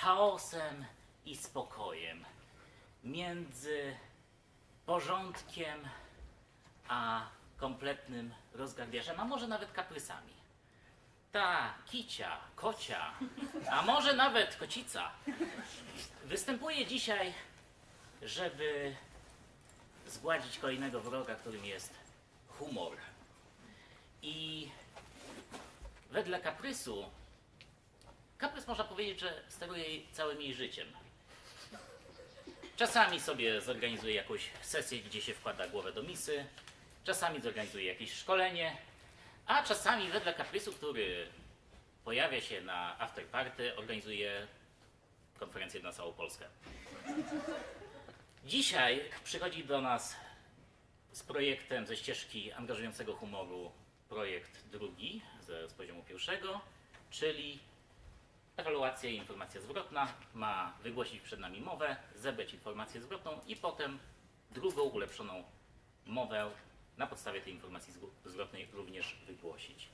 chaosem i spokojem, między porządkiem a kompletnym rozgardiarzem, a może nawet kaprysami. Ta kicia, kocia, a może nawet kocica występuje dzisiaj, żeby zgładzić kolejnego wroga, którym jest humor. I wedle kaprysu, kaprys można powiedzieć, że steruje całym jej życiem. Czasami sobie zorganizuje jakąś sesję, gdzie się wkłada głowę do misy, czasami zorganizuje jakieś szkolenie, a czasami wedle kaprysu, który pojawia się na afterparty, organizuje konferencję na całą Polskę. Dzisiaj przychodzi do nas z projektem ze ścieżki angażującego humoru projekt drugi z poziomu pierwszego, czyli ewaluacja i informacja zwrotna. Ma wygłosić przed nami mowę, zebrać informację zwrotną i potem drugą ulepszoną mowę na podstawie tej informacji zwrotnej również wygłosić.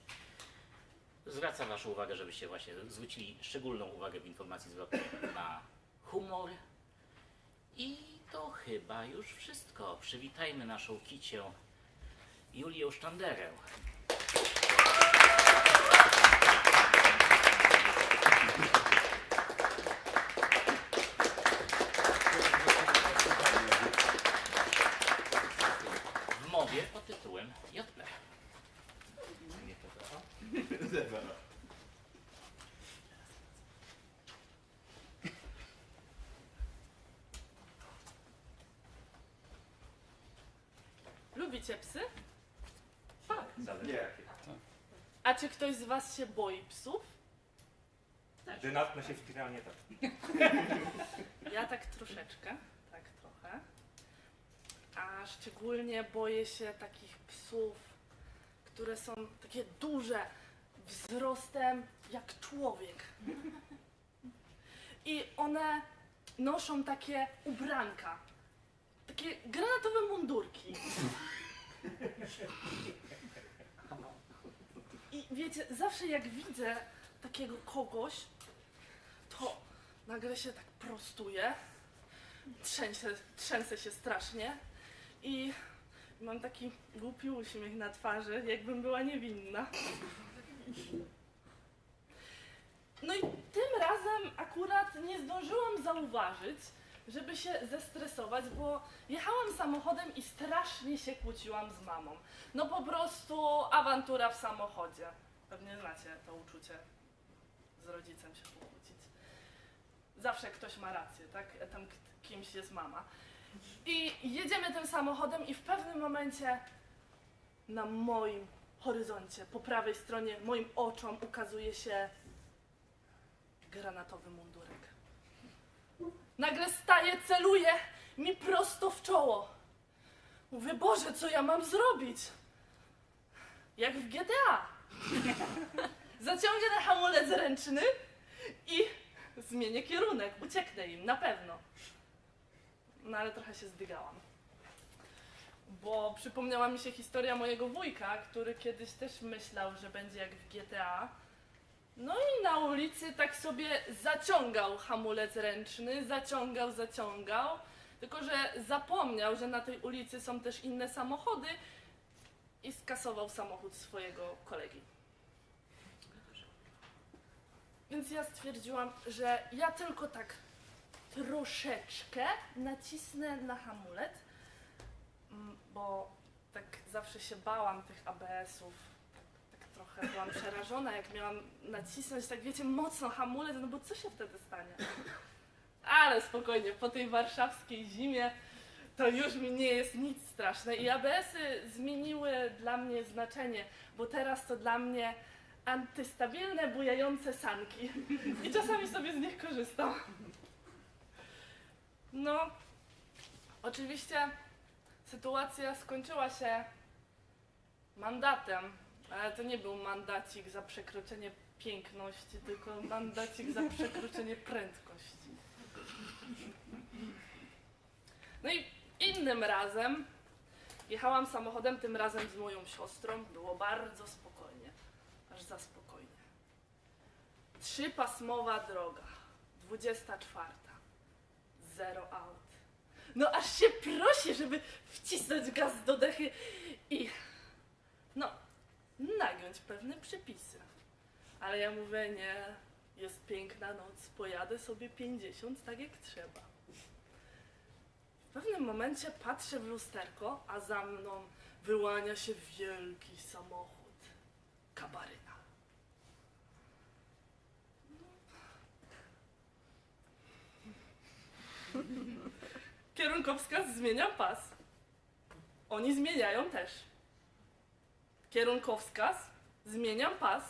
Zwracam Waszą uwagę, żebyście właśnie zwrócili szczególną uwagę w informacji zwrotnej na humor. I to chyba już wszystko. Przywitajmy naszą kicię Julię Sztanderę. Lubicie psy? Zależy Nie. jakie. A czy ktoś z was się boi psów? Gdy natknę się w tiranie, tak. Ja tak troszeczkę, tak trochę. A szczególnie boję się takich psów, które są takie duże, wzrostem jak człowiek. I one noszą takie ubranka, takie granatowe mundurki. I wiecie, zawsze jak widzę takiego kogoś, to nagle się tak prostuję, trzęsę, trzęsę się strasznie i mam taki głupi uśmiech na twarzy, jakbym była niewinna. No i tym razem akurat nie zdążyłam zauważyć, żeby się zestresować, bo jechałam samochodem i strasznie się kłóciłam z mamą. No po prostu awantura w samochodzie. Pewnie znacie to uczucie z rodzicem się pokłócić. Zawsze ktoś ma rację, tak? Tam kimś jest mama. I jedziemy tym samochodem i w pewnym momencie na moim horyzoncie, po prawej stronie, moim oczom ukazuje się granatowy mundurek. Nagle staje, celuje mi prosto w czoło. Mówię, Boże, co ja mam zrobić? Jak w GTA. Zaciągnę hamulec ręczny i zmienię kierunek, ucieknę im, na pewno. No ale trochę się zdygałam. Bo przypomniała mi się historia mojego wujka, który kiedyś też myślał, że będzie jak w GTA. No i na ulicy tak sobie zaciągał hamulec ręczny, zaciągał, zaciągał. Tylko, że zapomniał, że na tej ulicy są też inne samochody i skasował samochód swojego kolegi. Więc ja stwierdziłam, że ja tylko tak troszeczkę nacisnę na hamulec, mm, bo tak zawsze się bałam tych ABS-ów. Trochę byłam przerażona, jak miałam nacisnąć, tak wiecie, mocno hamulec, no bo co się wtedy stanie? Ale spokojnie, po tej warszawskiej zimie to już mi nie jest nic straszne. I ABS-y zmieniły dla mnie znaczenie, bo teraz to dla mnie antystabilne, bujające sanki. I czasami sobie z nich korzystam. No, oczywiście sytuacja skończyła się mandatem, ale to nie był mandacik za przekroczenie piękności, tylko mandacik za przekroczenie prędkości. No i innym razem jechałam samochodem, tym razem z moją siostrą. Było bardzo spokojnie, aż za spokojnie. Trzypasmowa droga, 24. Zero out. No aż się prosi, żeby wcisnąć gaz do dechy i no, nagiąć pewne przepisy. Ale ja mówię, nie, jest piękna noc, pojadę sobie 50 tak jak trzeba. W pewnym momencie patrzę w lusterko, a za mną wyłania się wielki samochód. Kabaryna. Kierunkowskaz zmienia pas. Oni zmieniają też. Kierunkowskaz, zmieniam pas.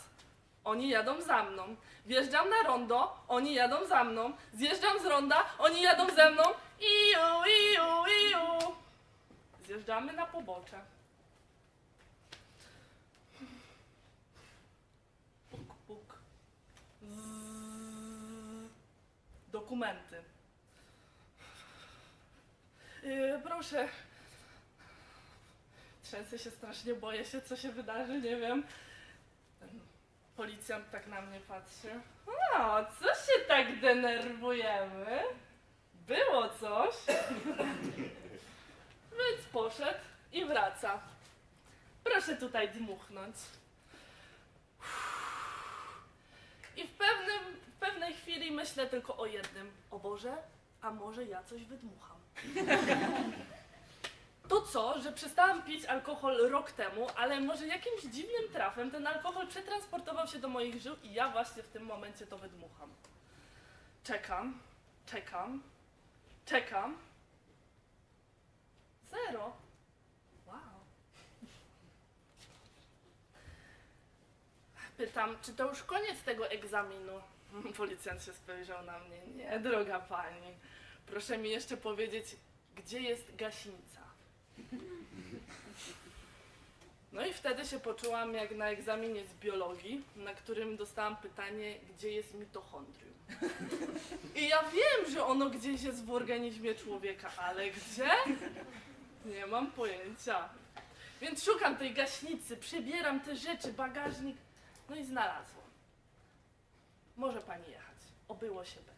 Oni jadą za mną. Wjeżdżam na rondo, oni jadą za mną. Zjeżdżam z ronda, oni jadą ze mną. Iu, iu, iu. Zjeżdżamy na pobocze. Puk, puk. Dokumenty. Yy, proszę. Trzęsę się strasznie, boję się, co się wydarzy, nie wiem. Policjant tak na mnie patrzy. O, co się tak denerwujemy? Było coś. Więc poszedł i wraca. Proszę tutaj dmuchnąć. I w, pewnym, w pewnej chwili myślę tylko o jednym. O Boże, a może ja coś wydmucham. To że przestałam pić alkohol rok temu, ale może jakimś dziwnym trafem ten alkohol przetransportował się do moich żył i ja właśnie w tym momencie to wydmucham. Czekam, czekam, czekam. Zero. Wow. Pytam, czy to już koniec tego egzaminu? Policjant się spojrzał na mnie. Nie, droga pani. Proszę mi jeszcze powiedzieć, gdzie jest gaśnica? No i wtedy się poczułam jak na egzaminie z biologii, na którym dostałam pytanie, gdzie jest mitochondrium. I ja wiem, że ono gdzieś jest w organizmie człowieka, ale gdzie? Nie mam pojęcia. Więc szukam tej gaśnicy, przebieram te rzeczy, bagażnik, no i znalazłam. Może pani jechać. Obyło się bez.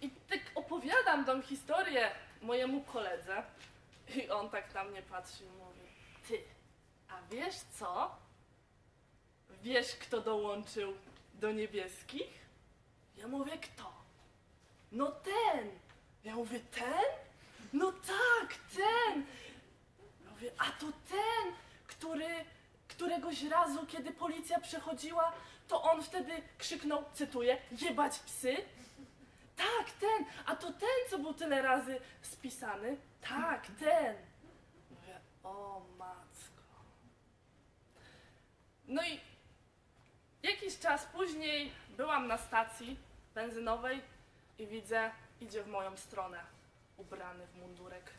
I tak opowiadam tą historię mojemu koledze i on tak na mnie patrzy i mówi Ty, a wiesz co? Wiesz kto dołączył do niebieskich? Ja mówię kto? No ten! Ja mówię ten? No tak, ten! Ja mówię, a to ten, który któregoś razu, kiedy policja przychodziła, to on wtedy krzyknął, cytuję, jebać psy. Tak, ten, a to ten, co był tyle razy spisany. Tak, ten. Mówię, o matko. No i jakiś czas później byłam na stacji benzynowej i widzę, idzie w moją stronę, ubrany w mundurek.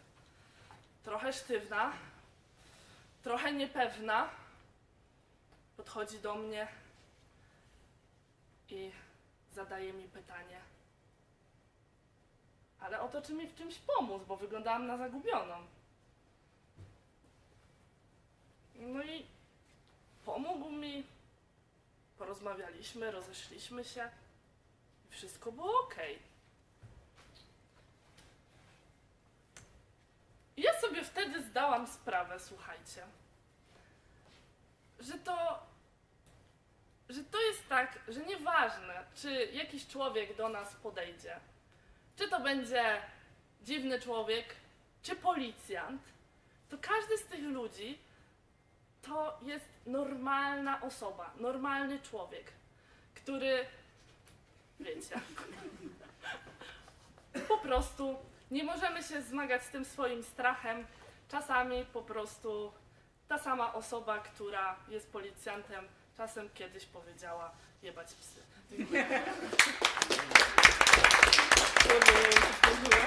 Trochę sztywna, trochę niepewna. Podchodzi do mnie i zadaje mi pytanie. Ale oto czy mi w czymś pomóc, bo wyglądałam na zagubioną. No i pomógł mi. Porozmawialiśmy, rozeszliśmy się. i Wszystko było ok. I ja sobie wtedy zdałam sprawę, słuchajcie, że to, że to jest tak, że nieważne, czy jakiś człowiek do nas podejdzie, czy to będzie dziwny człowiek, czy policjant, to każdy z tych ludzi to jest normalna osoba, normalny człowiek, który, wiecie, po prostu nie możemy się zmagać z tym swoim strachem. Czasami po prostu ta sama osoba, która jest policjantem, czasem kiedyś powiedziała jebać psy. Todo, todo.